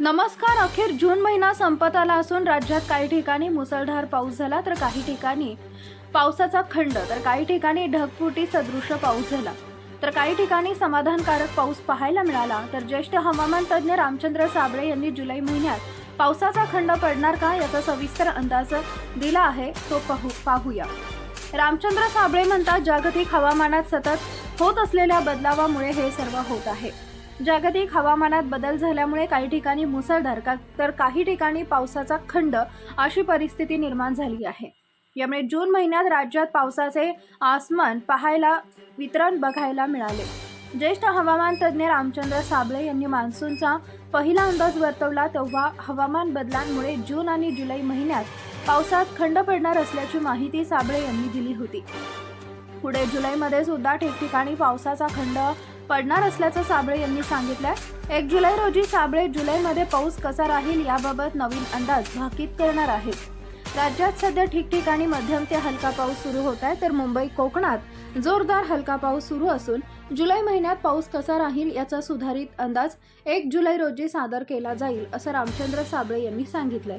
नमस्कार अखेर जून महिना संपत आला असून राज्यात काही ठिकाणी मुसळधार पाऊस झाला तर काही ठिकाणी पावसाचा खंड तर काही ठिकाणी ढगफुटी सदृश पाऊस झाला. तर काही ठिकाणी समाधानकारक पाऊस पाहायला मिळाला. तर ज्येष्ठ हवामान तज्ज्ञ रामचंद्र साबळे यांनी जुलै महिन्यात पावसाचा खंड पडणार का याचा सविस्तर अंदाज दिला आहे. तो पाहू पाहूया. रामचंद्र साबळे म्हणतात जागतिक हवामानात सतत होत असलेल्या बदलावामुळे हे सर्व होत आहे. जागतिक हवामानात बदल झाल्यामुळे काही ठिकाणी मुसळधार का तर काही ठिकाणी पावसाचा खंड अशी परिस्थिती निर्माण झाली आहे. यामुळे जून महिन्यात राज्यात पावसाचे आसमान पाहायला वितरण बघायला मिळाले. ज्येष्ठ हवामान तज्ज्ञ रामचंद्र साबळे यांनी मान्सूनचा पहिला अंदाज वर्तवला तेव्हा हवामान बदलांमुळे जून आणि जुलै महिन्यात पावसात खंड पडणार असल्याची माहिती साबळे यांनी दिली होती. पुढे जुलैमध्ये सुद्धा ठिकठिकाणी पावसाचा खंड पडणार असल्याचं साबळे यांनी सांगितलंय. एक जुलै रोजी साबळे जुलैमध्ये पाऊस कसा राहील याबाबत नवीन अंदाज भाकीत करणार आहेत. राज्यात सध्या ठिकठिकाणी मध्यम ते हलका पाऊस सुरू होत आहे तर मुंबई कोकणात जोरदार हलका पाऊस सुरू असून जुलै महिन्यात पाऊस कसा राहील याचा सुधारित अंदाज एक जुलै रोजी सादर केला जाईल असं रामचंद्र साबळे यांनी सांगितलंय.